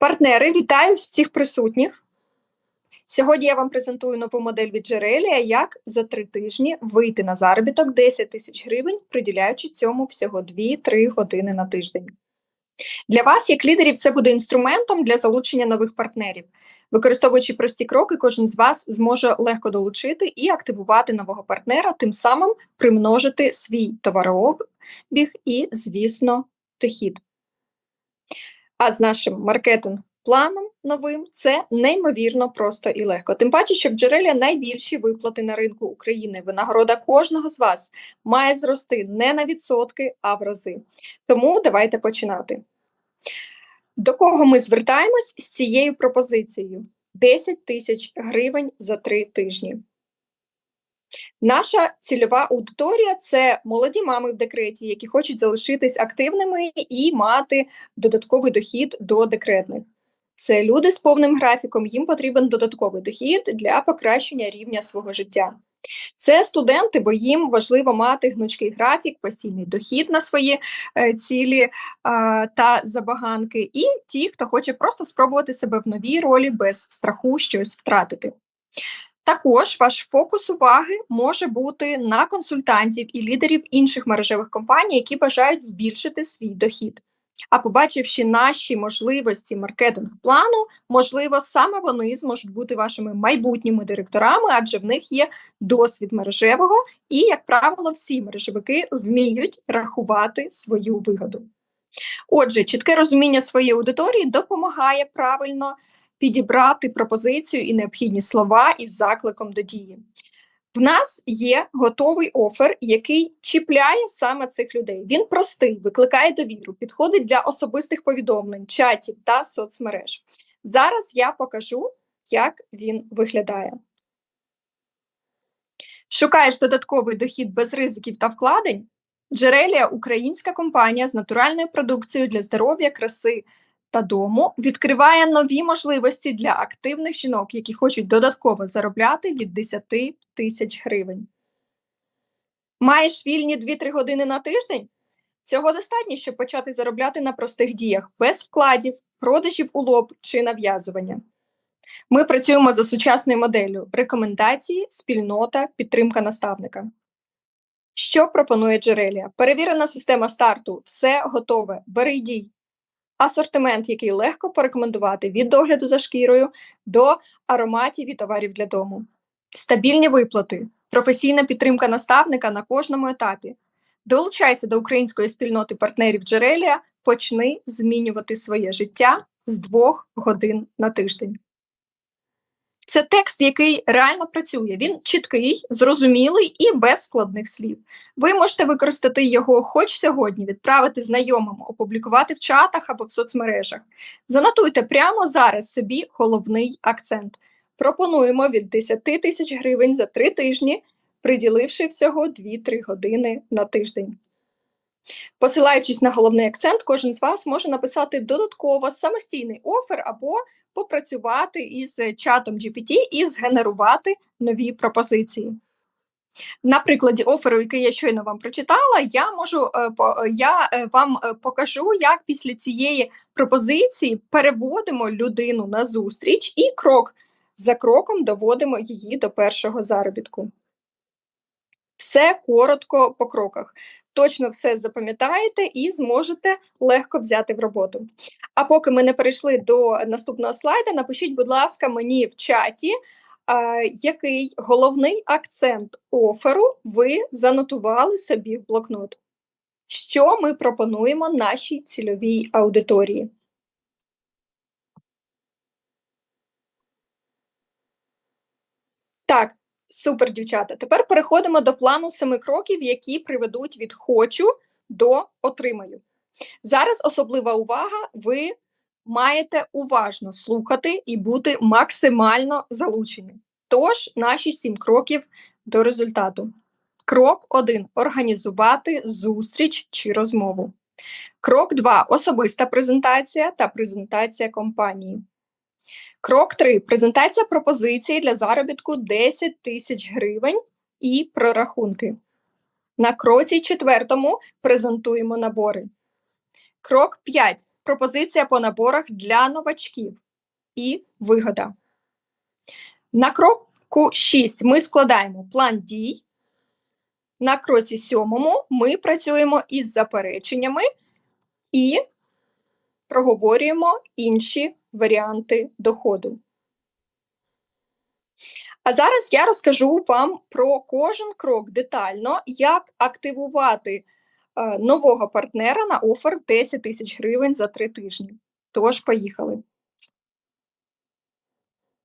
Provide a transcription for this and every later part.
Партнери, вітаю всіх присутніх. Сьогодні я вам презентую нову модель від Джерелія, як за три тижні вийти на заробіток 10 тисяч гривень, приділяючи цьому всього 2-3 години на тиждень. Для вас, як лідерів, це буде інструментом для залучення нових партнерів. Використовуючи прості кроки, кожен з вас зможе легко долучити і активувати нового партнера, тим самим примножити свій товарообіг і, звісно, дохід. А з нашим маркетинг-планом новим це неймовірно просто і легко. Тим паче, що в джерелі найбільші виплати на ринку України. Винагорода кожного з вас має зрости не на відсотки, а в рази. Тому давайте починати. До кого ми звертаємось з цією пропозицією? 10 тисяч гривень за три тижні. Наша цільова аудиторія це молоді мами в декреті, які хочуть залишитись активними і мати додатковий дохід до декретних. Це люди з повним графіком, їм потрібен додатковий дохід для покращення рівня свого життя. Це студенти, бо їм важливо мати гнучкий графік, постійний дохід на свої е, цілі е, та забаганки, і ті, хто хоче просто спробувати себе в новій ролі без страху щось втратити. Також ваш фокус уваги може бути на консультантів і лідерів інших мережевих компаній, які бажають збільшити свій дохід. А побачивши наші можливості маркетинг-плану, можливо, саме вони зможуть бути вашими майбутніми директорами, адже в них є досвід мережевого, і, як правило, всі мережевики вміють рахувати свою вигоду. Отже, чітке розуміння своєї аудиторії допомагає правильно підібрати пропозицію і необхідні слова із закликом до дії. В нас є готовий офер, який чіпляє саме цих людей. Він простий, викликає довіру, підходить для особистих повідомлень, чатів та соцмереж. Зараз я покажу, як він виглядає. Шукаєш додатковий дохід без ризиків та вкладень. Джерелія українська компанія з натуральною продукцією для здоров'я, краси та дому відкриває нові можливості для активних жінок, які хочуть додатково заробляти від 10 тисяч гривень. Маєш вільні 2-3 години на тиждень? Цього достатньо, щоб почати заробляти на простих діях без вкладів, продажів у лоб чи нав'язування. Ми працюємо за сучасною моделлю рекомендації, спільнота, підтримка наставника. Що пропонує Джерелія? Перевірена система старту, все готове, бери дій асортимент, який легко порекомендувати від догляду за шкірою до ароматів і товарів для дому, стабільні виплати, професійна підтримка наставника на кожному етапі. Долучайся до української спільноти партнерів Джерелія, почни змінювати своє життя з двох годин на тиждень. Це текст, який реально працює. Він чіткий, зрозумілий і без складних слів. Ви можете використати його хоч сьогодні, відправити знайомим, опублікувати в чатах або в соцмережах. Занотуйте прямо зараз собі головний акцент. Пропонуємо від 10 тисяч гривень за три тижні, приділивши всього 2-3 години на тиждень. Посилаючись на головний акцент, кожен з вас може написати додатково самостійний офер або попрацювати із чатом GPT і згенерувати нові пропозиції. На прикладі оферу, який я щойно вам прочитала, я можу е, я е, вам е, покажу, як після цієї пропозиції переводимо людину на зустріч і крок за кроком доводимо її до першого заробітку. Все коротко по кроках. Точно все запам'ятаєте і зможете легко взяти в роботу. А поки ми не перейшли до наступного слайда, напишіть, будь ласка, мені в чаті, який головний акцент оферу ви занотували собі в блокнот. Що ми пропонуємо нашій цільовій аудиторії? Так, Супер, дівчата. Тепер переходимо до плану семи кроків, які приведуть від хочу до отримаю. Зараз особлива увага, ви маєте уважно слухати і бути максимально залучені. Тож, наші сім кроків до результату. Крок 1. Організувати зустріч чи розмову. Крок 2. Особиста презентація та презентація компанії. Крок 3. Презентація пропозиції для заробітку 10 тисяч гривень і прорахунки. На кроці четвертому презентуємо набори. Крок 5. пропозиція по наборах для новачків і вигода. На кроку 6 ми складаємо план дій. На кроці 7 ми працюємо із запереченнями і проговорюємо інші варіанти доходу. А зараз я розкажу вам про кожен крок детально, як активувати е, нового партнера на офер 10 тисяч гривень за три тижні. Тож, поїхали.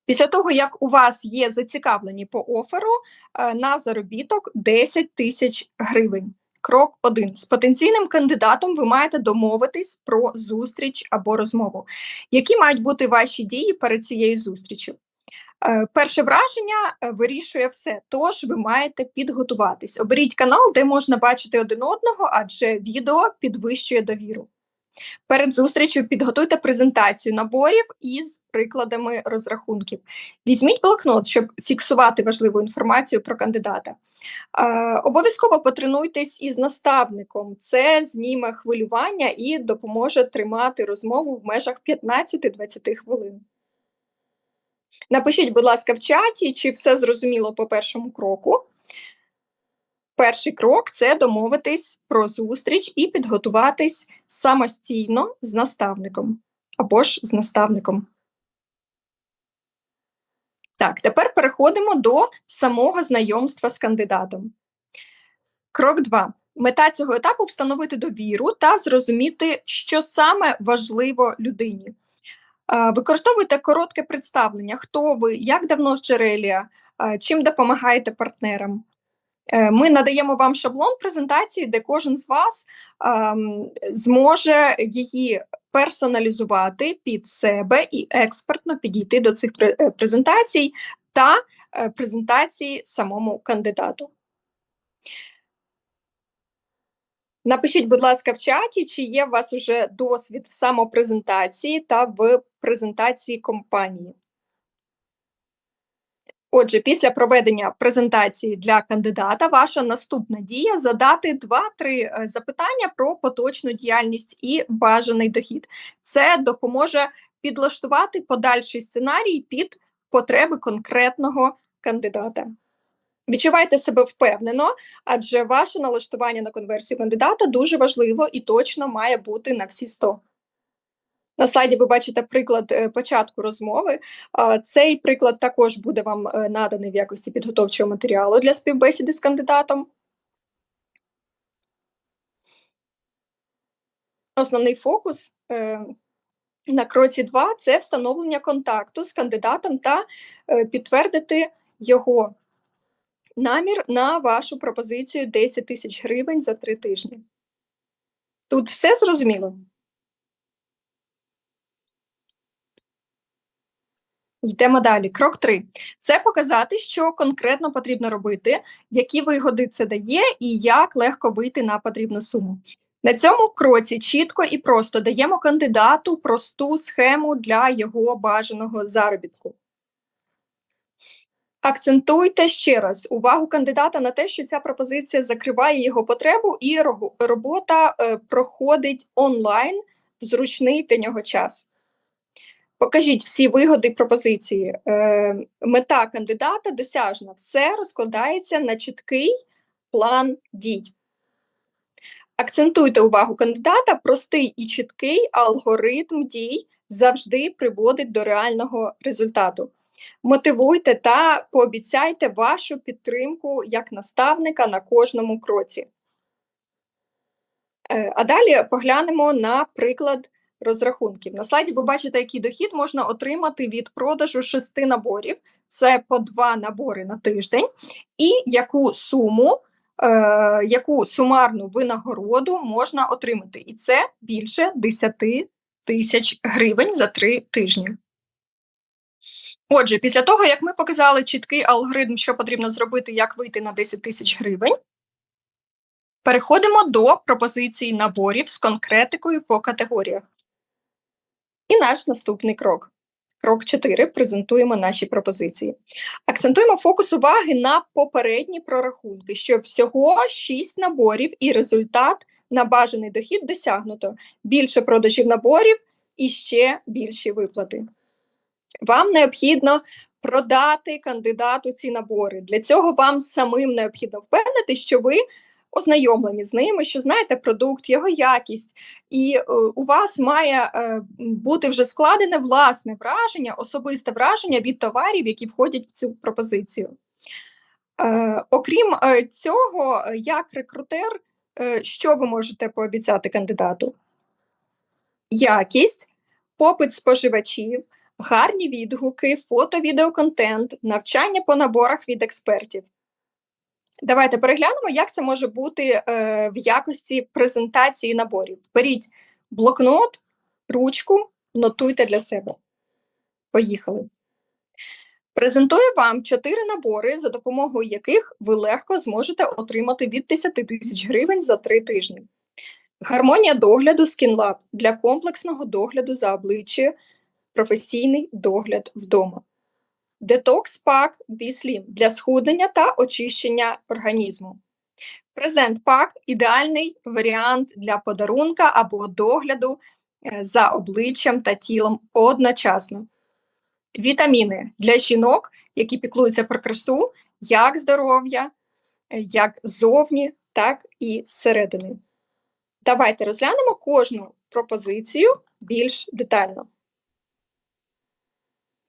Після того, як у вас є зацікавлені по оферу е, на заробіток 10 тисяч гривень. Крок 1. З потенційним кандидатом ви маєте домовитись про зустріч або розмову. Які мають бути ваші дії перед цією зустрічю? Е, перше враження е, вирішує все, тож ви маєте підготуватись. Оберіть канал, де можна бачити один одного, адже відео підвищує довіру. Перед зустрічю підготуйте презентацію наборів із прикладами розрахунків. Візьміть блокнот, щоб фіксувати важливу інформацію про кандидата. Е, Обов'язково потренуйтесь із наставником. Це зніме хвилювання і допоможе тримати розмову в межах 15-20 хвилин. Напишіть, будь ласка, в чаті, чи все зрозуміло по першому кроку. Перший крок це домовитись про зустріч і підготуватись самостійно з наставником або ж з наставником. Так, тепер переходимо до самого знайомства з кандидатом. Крок 2. Мета цього етапу встановити довіру та зрозуміти, що саме важливо людині. Використовуйте коротке представлення, хто ви, як давно з Джерелія, чим допомагаєте партнерам. Е, ми надаємо вам шаблон презентації, де кожен з вас ем, зможе її персоналізувати під себе і експертно підійти до цих е, презентацій та е, презентації самому кандидату. Напишіть, будь ласка, в чаті, чи є у вас вже досвід в самопрезентації та в презентації компанії. Отже, після проведення презентації для кандидата, ваша наступна дія задати 2-3 е, запитання про поточну діяльність і бажаний дохід. Це допоможе підлаштувати подальший сценарій під потреби конкретного кандидата. Відчувайте себе впевнено, адже ваше налаштування на конверсію кандидата дуже важливо і точно має бути на всі 100. На слайді ви бачите приклад е, початку розмови. Цей приклад також буде вам е, наданий в якості підготовчого матеріалу для співбесіди з кандидатом. Основний фокус е, на кроці 2 це встановлення контакту з кандидатом та підтвердити його намір на вашу пропозицію 10 тисяч гривень за три тижні. Тут все зрозуміло? Йдемо далі. Крок 3. Це показати, що конкретно потрібно робити, які вигоди це дає, і як легко вийти на потрібну суму. На цьому кроці чітко і просто даємо кандидату просту схему для його бажаного заробітку. Акцентуйте ще раз увагу кандидата на те, що ця пропозиція закриває його потребу, і робота е, проходить онлайн в зручний для нього час. Покажіть всі вигоди пропозиції. Е, Мета кандидата досяжна. Все розкладається на чіткий план дій. Акцентуйте увагу кандидата, простий і чіткий алгоритм дій завжди приводить до реального результату. Мотивуйте та пообіцяйте вашу підтримку як наставника на кожному кроці. Е, а далі поглянемо на приклад розрахунків. На слайді ви бачите, який дохід можна отримати від продажу шести наборів, це по два набори на тиждень, і яку суму, е, яку сумарну винагороду можна отримати. І це більше 10 тисяч гривень за три тижні. Отже, після того, як ми показали чіткий алгоритм, що потрібно зробити, як вийти на 10 тисяч гривень, переходимо до пропозиції наборів з конкретикою по категоріях. І наш наступний крок. Крок 4. Презентуємо наші пропозиції. Акцентуємо фокус уваги на попередні прорахунки, що всього 6 наборів і результат на бажаний дохід досягнуто, більше продажів наборів і ще більші виплати. Вам необхідно продати кандидату ці набори. Для цього вам самим необхідно впевнити, що ви ознайомлені з ними, що знаєте продукт, його якість, і е, у вас має е, бути вже складене власне враження, особисте враження від товарів, які входять в цю пропозицію. Е, окрім цього, як рекрутер, що ви можете пообіцяти кандидату? Якість, попит споживачів, гарні відгуки, фото-відеоконтент, навчання по наборах від експертів. Давайте переглянемо, як це може бути е, в якості презентації наборів. Беріть блокнот, ручку, нотуйте для себе. Поїхали. Презентую вам чотири набори, за допомогою яких ви легко зможете отримати від 10 тисяч гривень за три тижні. Гармонія догляду SkinLab для комплексного догляду за обличчя, професійний догляд вдома. Детокс пак B-Slim для схуднення та очищення організму. Презент пак ідеальний варіант для подарунка або догляду е, за обличчям та тілом одночасно. Вітаміни для жінок, які піклуються про красу, як здоров'я, е, як зовні, так і зсередини. Давайте розглянемо кожну пропозицію більш детально.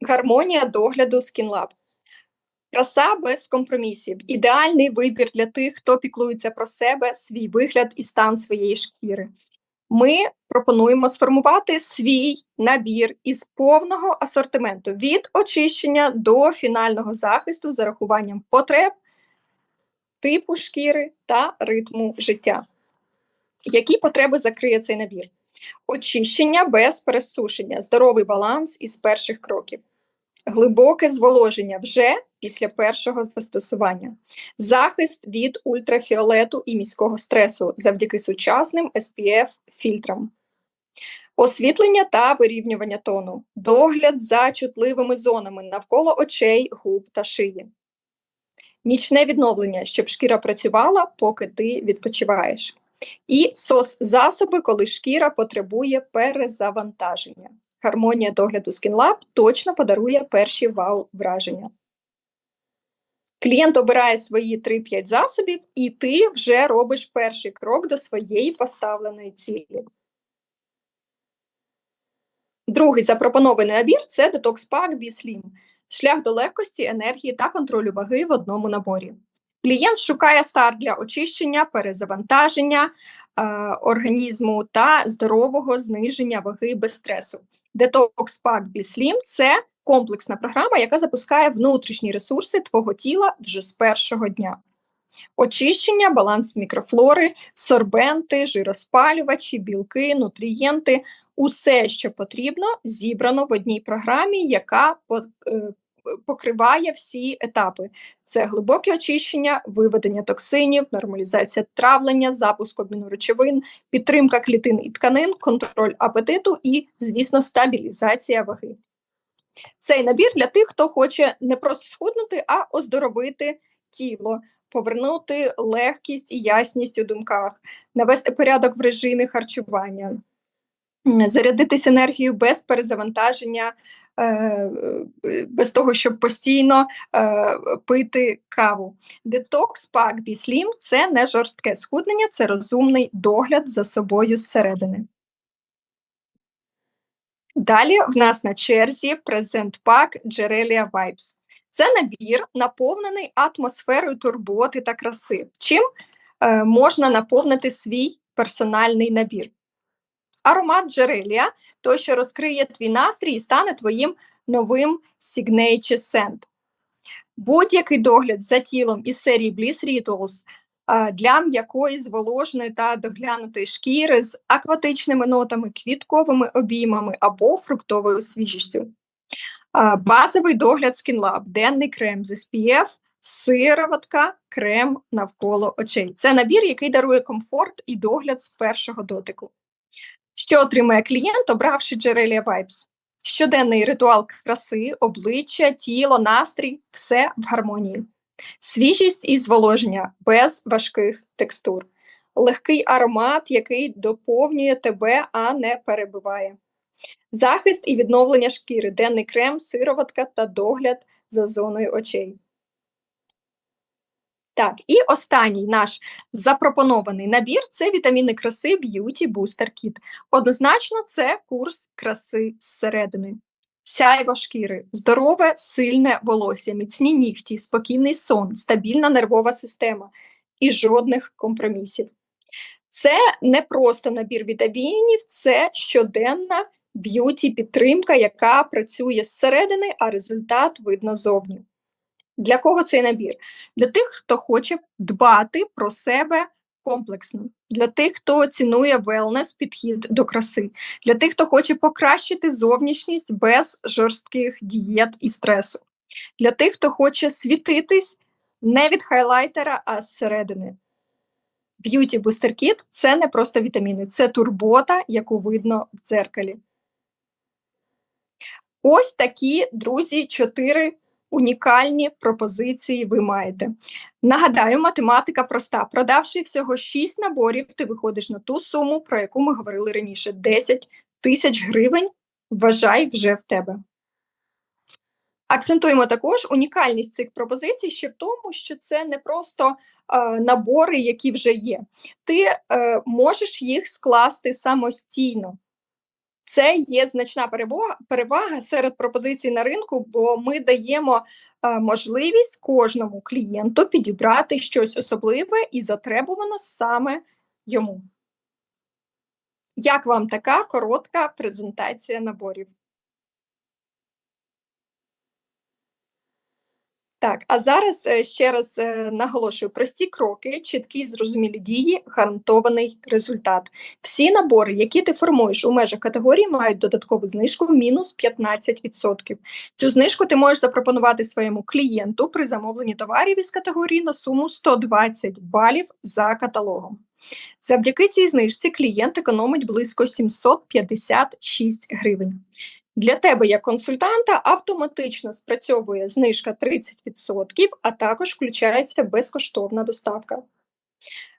Гармонія догляду SkinLab. Краса без компромісів. Ідеальний вибір для тих, хто піклується про себе, свій вигляд і стан своєї шкіри. Ми пропонуємо сформувати свій набір із повного асортименту від очищення до фінального захисту з зарахуванням потреб, типу шкіри та ритму життя. Які потреби закриє цей набір? Очищення без пересушення, здоровий баланс із перших кроків, глибоке зволоження вже після першого застосування, захист від ультрафіолету і міського стресу завдяки сучасним SPF фільтрам, освітлення та вирівнювання тону, догляд за чутливими зонами навколо очей, губ та шиї. Нічне відновлення, щоб шкіра працювала, поки ти відпочиваєш. І сос засоби, коли шкіра потребує перезавантаження. Гармонія догляду SkinLab точно подарує перші вау-враження. Клієнт обирає свої 3-5 засобів, і ти вже робиш перший крок до своєї поставленої цілі. Другий запропонований набір це Detox Pack B-Slim. Шлях до легкості, енергії та контролю ваги в одному наборі. Клієнт шукає старт для очищення, перезавантаження е, організму та здорового зниження ваги без стресу. Detox Pack B-Slim – це комплексна програма, яка запускає внутрішні ресурси твого тіла вже з першого дня. Очищення, баланс мікрофлори, сорбенти, жироспалювачі, білки, нутрієнти усе, що потрібно, зібрано в одній програмі, яка е, покриває всі етапи: це глибоке очищення, виведення токсинів, нормалізація травлення, запуск обміну речовин, підтримка клітин і тканин, контроль апетиту і, звісно, стабілізація ваги. Цей набір для тих, хто хоче не просто схуднути, а оздоровити тіло, повернути легкість і ясність у думках, навести порядок в режимі харчування зарядитись енергією без перезавантаження, е, е, без того, щоб постійно е, пити каву. Детокс пак біслім це не жорстке схуднення, це розумний догляд за собою зсередини. Далі в нас на черзі презент пак Джерелія Vibes. Це набір, наповнений атмосферою турботи та краси. Чим е, можна наповнити свій персональний набір? Аромат джерелія, той, що розкриє твій настрій і стане твоїм новим signature scent. Будь-який догляд за тілом із серії Bliss Rituals для м'якої, зволоженої та доглянутої шкіри з акватичними нотами, квітковими обіймами або фруктовою свіжістю. Базовий догляд SkinLab, денний крем з SPF, сироватка, крем навколо очей. Це набір, який дарує комфорт і догляд з першого дотику. Що отримає клієнт, обравши джерелія Vibes? Щоденний ритуал краси, обличчя, тіло, настрій все в гармонії, свіжість і зволоження без важких текстур, легкий аромат, який доповнює тебе, а не перебиває. Захист і відновлення шкіри, денний крем, сироватка та догляд за зоною очей. Так, і останній наш запропонований набір це вітаміни краси Beauty Booster Kit. Однозначно, це курс краси зсередини. Сяйво шкіри, здорове, сильне волосся, міцні нігті, спокійний сон, стабільна нервова система і жодних компромісів. Це не просто набір вітамінів, це щоденна б'юті підтримка, яка працює зсередини, а результат видно зовні. Для кого цей набір? Для тих, хто хоче дбати про себе комплексно, для тих, хто цінує велнес, підхід до краси, для тих, хто хоче покращити зовнішність без жорстких дієт і стресу, для тих, хто хоче світитись не від хайлайтера, а зсередини. Booster Kit – це не просто вітаміни, це турбота, яку видно в дзеркалі. Ось такі, друзі, чотири унікальні пропозиції ви маєте. Нагадаю, математика проста. Продавши всього 6 наборів, ти виходиш на ту суму, про яку ми говорили раніше: 10 тисяч гривень. Вважай вже в тебе. Акцентуємо також унікальність цих пропозицій ще в тому, що це не просто е, набори, які вже є. Ти е, можеш їх скласти самостійно. Це є значна перевага, серед пропозицій на ринку, бо ми даємо е, можливість кожному клієнту підібрати щось особливе і затребувано саме йому. Як вам така коротка презентація наборів? Так, а зараз е, ще раз е, наголошую: прості кроки, чіткі зрозумілі дії, гарантований результат. Всі набори, які ти формуєш у межах категорії, мають додаткову знижку мінус 15%. Цю знижку ти можеш запропонувати своєму клієнту при замовленні товарів із категорії на суму 120 балів за каталогом. Завдяки цій знижці клієнт економить близько 756 гривень. Для тебе, як консультанта, автоматично спрацьовує знижка 30%, а також включається безкоштовна доставка.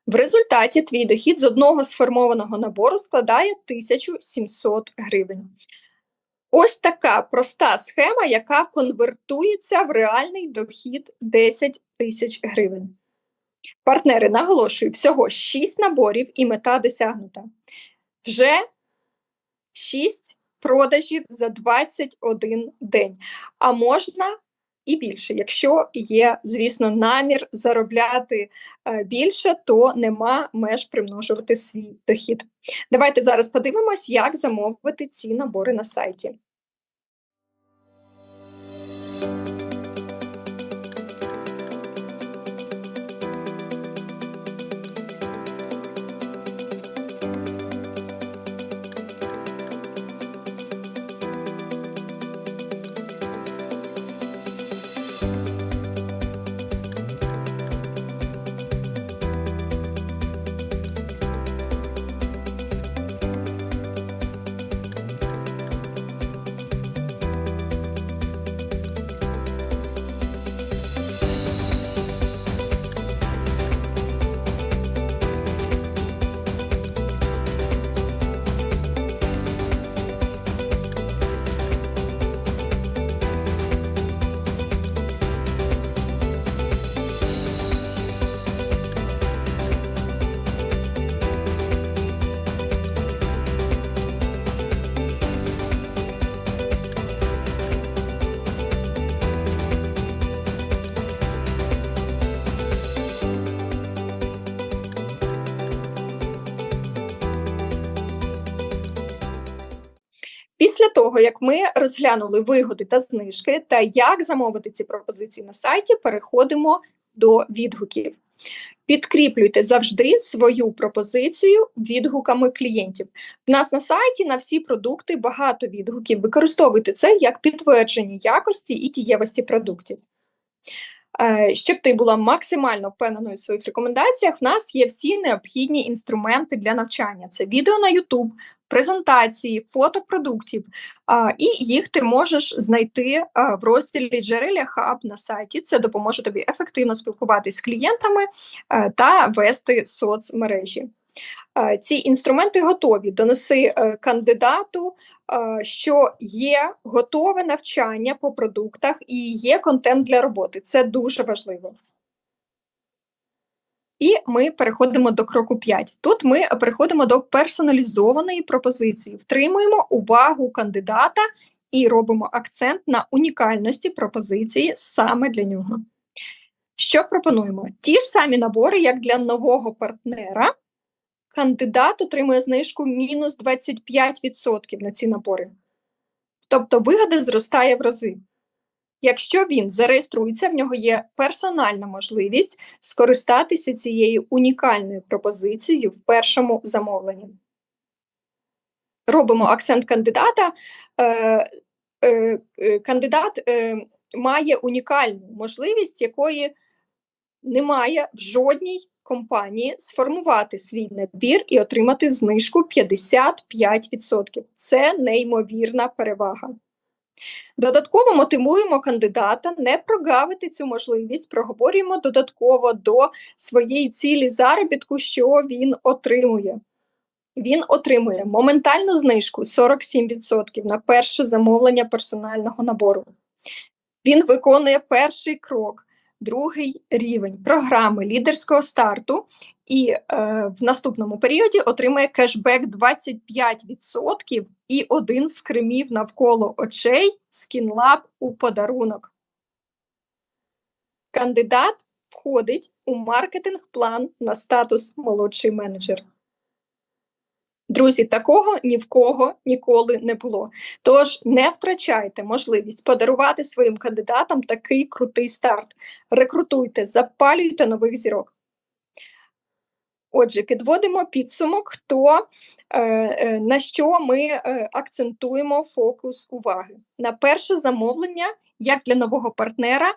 В результаті твій дохід з одного сформованого набору складає 1700 гривень. Ось така проста схема, яка конвертується в реальний дохід 10 тисяч гривень. Партнери наголошую, всього 6 наборів і мета досягнута. Вже 6 продажів за 21 день, а можна і більше. Якщо є, звісно, намір заробляти е, більше, то нема меж примножувати свій дохід. Давайте зараз подивимось, як замовити ці набори на сайті. Після того, як ми розглянули вигоди та знижки та як замовити ці пропозиції на сайті, переходимо до відгуків. Підкріплюйте завжди свою пропозицію відгуками клієнтів. В нас на сайті на всі продукти багато відгуків. Використовуйте це як підтвердження якості і дієвості продуктів. Е, щоб ти була максимально впевненою в своїх рекомендаціях, в нас є всі необхідні інструменти для навчання: це відео на YouTube, презентації, фото продуктів, і їх ти можеш знайти в розділі джереля хаб на сайті. Це допоможе тобі ефективно спілкуватися з клієнтами е, та вести соцмережі. Е, ці інструменти готові. Донеси е, кандидату, що є готове навчання по продуктах і є контент для роботи. Це дуже важливо. І ми переходимо до кроку 5. Тут ми переходимо до персоналізованої пропозиції, втримуємо увагу кандидата і робимо акцент на унікальності пропозиції саме для нього. Що пропонуємо? Ті ж самі набори, як для нового партнера, кандидат отримує знижку мінус 25% на ці набори. Тобто вигода зростає в рази. Якщо він зареєструється, в нього є персональна можливість скористатися цією унікальною пропозицією в першому замовленні. Робимо акцент кандидата. Е, е, е, Кандидат має унікальну можливість, якої немає в жодній компанії сформувати свій набір і отримати знижку 55%. Це неймовірна перевага. Додатково мотивуємо кандидата не прогавити цю можливість, проговорюємо додатково до своєї цілі заробітку, що він отримує. Він отримує моментальну знижку 47% на перше замовлення персонального набору. Він виконує перший крок другий рівень програми лідерського старту, і е, в наступному періоді отримає кешбек 25% і один з кремів навколо очей скінлаб у подарунок. Кандидат входить у маркетинг план на статус молодший менеджер. Друзі, такого ні в кого ніколи не було. Тож не втрачайте можливість подарувати своїм кандидатам такий крутий старт. Рекрутуйте, запалюйте нових зірок. Отже, підводимо підсумок, хто, е, е, на що ми е, акцентуємо фокус уваги. На перше замовлення, як для нового партнера,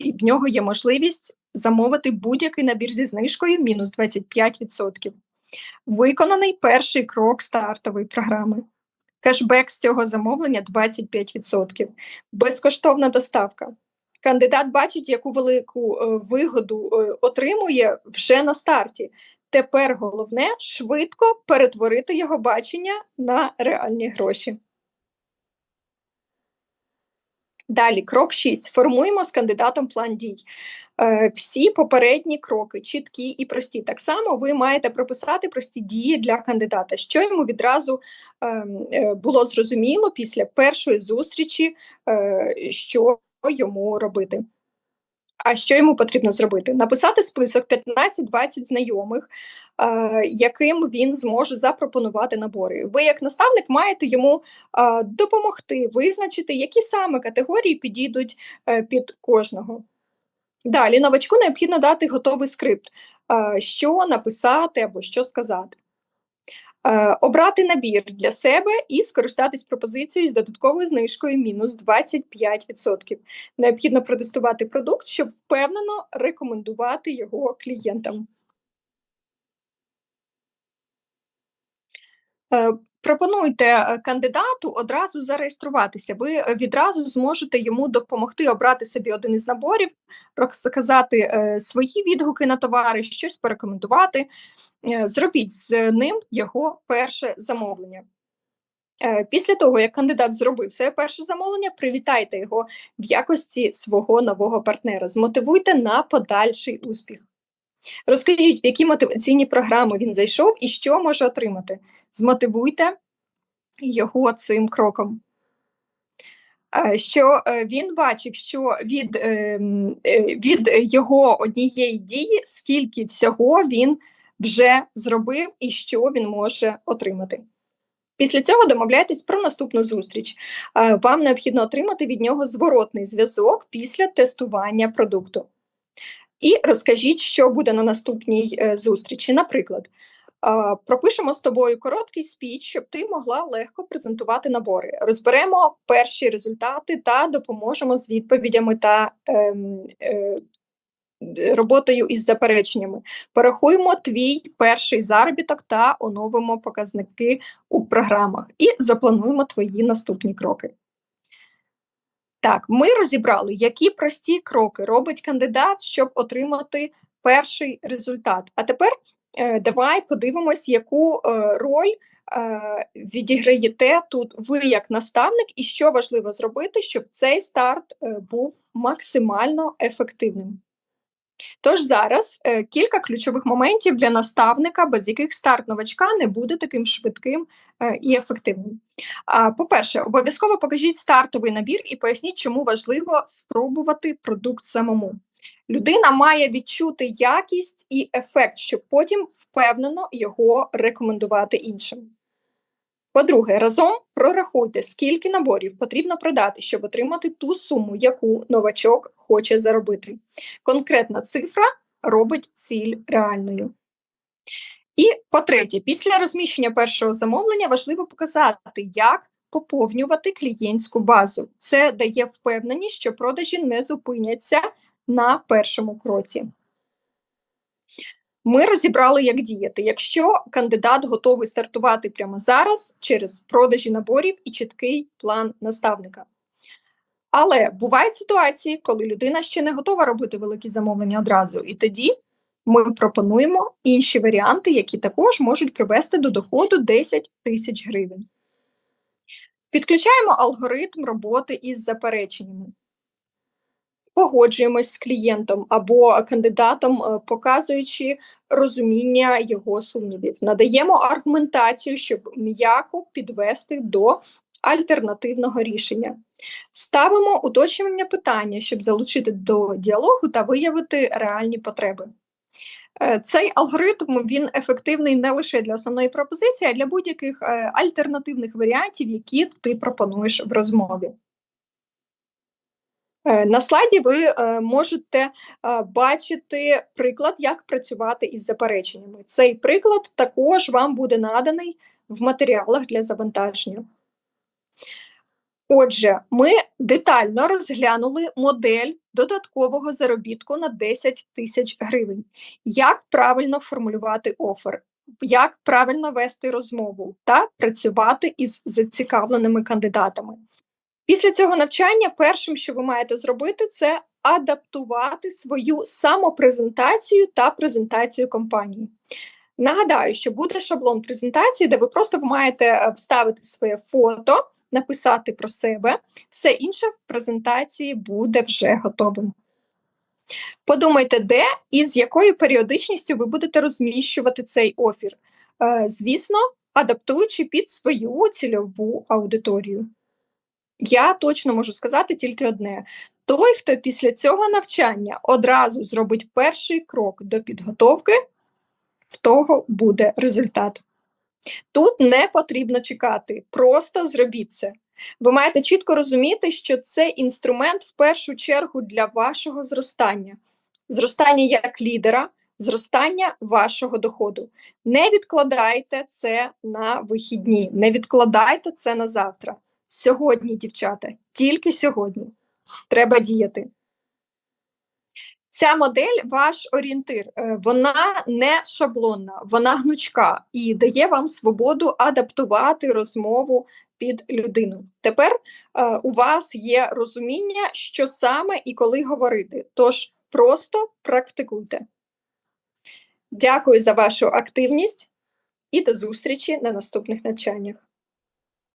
і в нього є можливість замовити будь-який набір зі знижкою мінус 25%. Виконаний перший крок стартової програми. Кешбек з цього замовлення 25%. Безкоштовна доставка. Кандидат бачить, яку велику е, вигоду е, отримує вже на старті. Тепер головне швидко перетворити його бачення на реальні гроші. Далі, крок 6. Формуємо з кандидатом план дій. Е, Всі попередні кроки, чіткі і прості. Так само ви маєте прописати прості дії для кандидата, що йому відразу е, е, було зрозуміло після першої зустрічі, е, що йому робити. А що йому потрібно зробити? Написати список 15-20 знайомих, е, яким він зможе запропонувати набори. Ви, як наставник, маєте йому е, допомогти визначити, які саме категорії підійдуть е, під кожного. Далі новачку необхідно дати готовий скрипт, е, що написати або що сказати. Е, обрати набір для себе і скористатись пропозицією з додатковою знижкою мінус 25%. Необхідно протестувати продукт, щоб впевнено рекомендувати його клієнтам. Пропонуйте е, кандидату одразу зареєструватися. Ви е, відразу зможете йому допомогти обрати собі один із наборів, розказати свої відгуки на товари, щось порекомендувати. Зробіть з ним його перше замовлення. Після того, як кандидат зробив своє перше замовлення, привітайте його в якості свого нового партнера, змотивуйте на подальший успіх. Розкажіть, в які мотиваційні програми він зайшов і що може отримати. Змотивуйте його цим кроком. Що е, він бачив, що від е, від його однієї дії, скільки всього він вже зробив і що він може отримати. Після цього домовляйтесь про наступну зустріч. Вам необхідно отримати від нього зворотний зв'язок після тестування продукту. І розкажіть, що буде на наступній е, зустрічі. Наприклад, Пропишемо з тобою короткий спіч, щоб ти могла легко презентувати набори. Розберемо перші результати та допоможемо з відповідями та ем, е, роботою із запереченнями. Порахуємо твій перший заробіток та оновимо показники у програмах і заплануємо твої наступні кроки. Так, ми розібрали, які прості кроки робить кандидат, щоб отримати перший результат. А тепер е, давай подивимось, яку е, роль е, відіграєте тут ви як наставник, і що важливо зробити, щоб цей старт е, був максимально ефективним. Тож зараз е, кілька ключових моментів для наставника, без яких старт новачка не буде таким швидким е, і ефективним. А, По-перше, обов'язково покажіть стартовий набір і поясніть, чому важливо спробувати продукт самому. Людина має відчути якість і ефект, щоб потім впевнено його рекомендувати іншим. По-друге, разом прорахуйте, скільки наборів потрібно продати, щоб отримати ту суму, яку новачок хоче заробити. Конкретна цифра робить ціль реальною. І по-третє, після розміщення першого замовлення важливо показати, як поповнювати клієнтську базу. Це дає впевненість, що продажі не зупиняться на першому кроці. Ми розібрали, як діяти. Якщо кандидат готовий стартувати прямо зараз через продажі наборів і чіткий план наставника. Але бувають ситуації, коли людина ще не готова робити великі замовлення одразу, і тоді ми пропонуємо інші варіанти, які також можуть привести до доходу 10 тисяч гривень. Підключаємо алгоритм роботи із запереченнями погоджуємось з клієнтом або кандидатом, е, показуючи розуміння його сумнівів. Надаємо аргументацію, щоб м'яко підвести до альтернативного рішення. Ставимо уточнення питання, щоб залучити до діалогу та виявити реальні потреби. Е, цей алгоритм він ефективний не лише для основної пропозиції, а для будь-яких е, альтернативних варіантів, які ти пропонуєш в розмові. Е, на слайді ви е, можете е, бачити приклад, як працювати із запереченнями. Цей приклад також вам буде наданий в матеріалах для завантаження. Отже, ми детально розглянули модель додаткового заробітку на 10 тисяч гривень, як правильно формулювати офер, як правильно вести розмову та працювати із зацікавленими кандидатами. Після цього навчання першим, що ви маєте зробити, це адаптувати свою самопрезентацію та презентацію компанії. Нагадаю, що буде шаблон презентації, де ви просто маєте е, вставити своє фото, написати про себе, все інше в презентації буде вже готовим. Подумайте, де і з якою періодичністю ви будете розміщувати цей офір. Е, звісно, адаптуючи під свою цільову аудиторію. Я точно можу сказати тільки одне: той, хто після цього навчання одразу зробить перший крок до підготовки, в того буде результат. Тут не потрібно чекати, просто зробіть це. Ви маєте чітко розуміти, що це інструмент в першу чергу для вашого зростання, зростання як лідера, зростання вашого доходу. Не відкладайте це на вихідні, не відкладайте це на завтра. Сьогодні, дівчата, тільки сьогодні треба діяти. Ця модель ваш орієнтир, е, вона не шаблонна, вона гнучка і дає вам свободу адаптувати розмову під людину. Тепер е, у вас є розуміння, що саме і коли говорити. Тож просто практикуйте. Дякую за вашу активність і до зустрічі на наступних навчаннях.